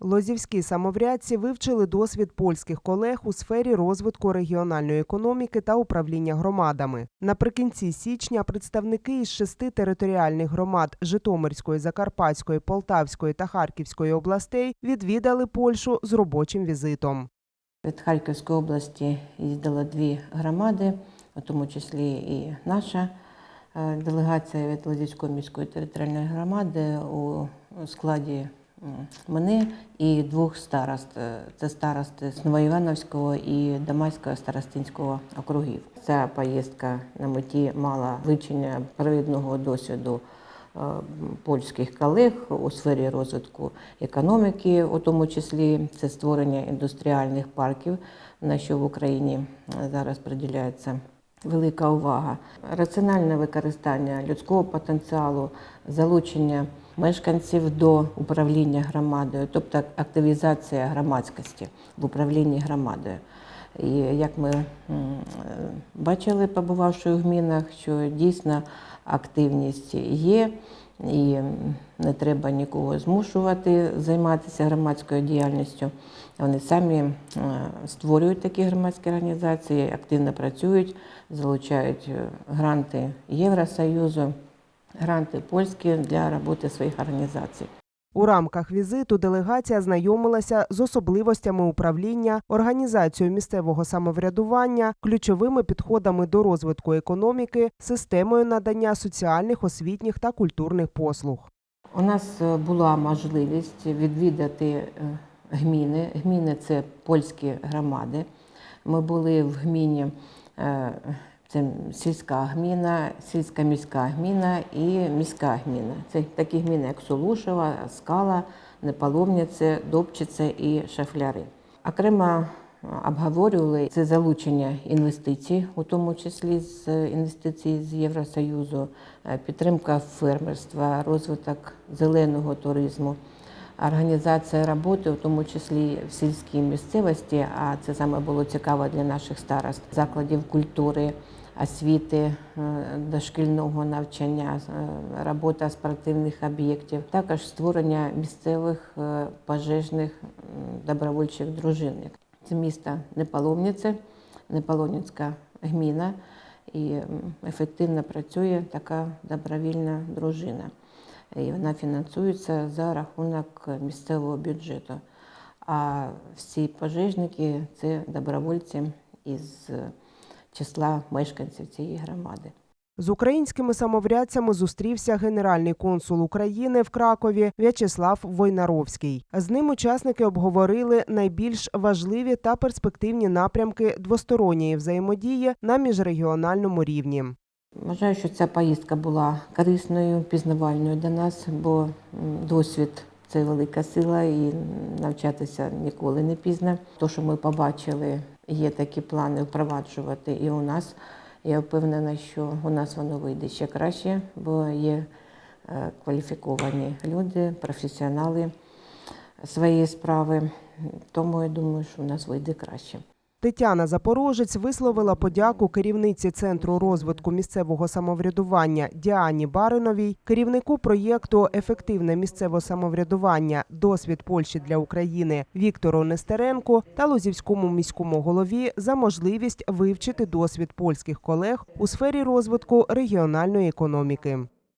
Лозівські самоврядці вивчили досвід польських колег у сфері розвитку регіональної економіки та управління громадами. Наприкінці січня представники із шести територіальних громад Житомирської, Закарпатської, Полтавської та Харківської областей відвідали Польщу з робочим візитом. Від Харківської області їздило дві громади, у тому числі і наша е, делегація від Лозівської міської територіальної громади у складі мене і двох старост. Е, Це старости з Новоівановського і Дамайського старостинського округів. Ця поїздка на меті мала вивчення провідного досвіду е, польських колег у сфері розвитку економіки, у тому числі це створення індустріальних парків, на що в Україні е, зараз приділяється велика увага. Раціональне використання людського потенціалу, залучення мешканців до управління громадою, тобто активізація громадськості в управлінні громадою. І як ми бачили, побувавши в гмінах, що дійсно активність є, і не треба нікого змушувати займатися громадською діяльністю. Вони самі створюють такі громадські організації, активно працюють, залучають е, гранти Євросоюзу, гранти польські для роботи своїх організацій. У рамках візиту делегація знайомилася з особливостями управління, організацією місцевого самоврядування, ключовими підходами до розвитку економіки, системою надання соціальних, освітніх та культурних послуг. У нас е, була можливість відвідати е, гміни. Гміни це польські громади. Ми були в гміні, е, це сільська гміна, сільська міська гміна і міська гміна. Це такі гміни, як Солушева, Скала, Неполовніце, Добчице і Шафляри. Окремо е, обговорювали це залучення інвестицій, у тому числі з інвестицій з Євросоюзу, е, підтримка фермерства, розвиток зеленого туризму, організація роботи, в тому числі в сільській місцевості. А це саме було цікаво для наших старост закладів культури. Освіти, е, дошкільного навчання, е, робота спортивних об'єктів, також створення місцевих е, пожежних добровольчих дружин. Це місто Неполовніце, Неполовницька гміна, і ефективно працює така добровільна дружина. І вона фінансується за рахунок місцевого бюджету. А всі пожежники це добровольці із числа мешканців цієї громади. З українськими самоврядцями зустрівся генеральний консул України в Кракові В'ячеслав Войнаровський. З ним учасники обговорили найбільш важливі та перспективні напрямки двосторонньої взаємодії на міжрегіональному рівні. Вважаю, що ця поїздка була корисною, пізнавальною для нас, бо досвід це велика сила і навчатися ніколи не пізно. То, що ми побачили, є такі плани впроваджувати і у нас. Я впевнена, що у нас воно вийде ще краще, бо є е, кваліфіковані люди, професіонали своєї справи. Тому я думаю, що у нас вийде краще. Тетяна Запорожець висловила подяку керівниці центру розвитку місцевого самоврядування Діані Бариновій, керівнику проєкту Ефективне місцеве самоврядування Досвід Польщі для України Віктору Нестеренку та Лозівському міському голові за можливість вивчити досвід польських колег у сфері розвитку регіональної економіки.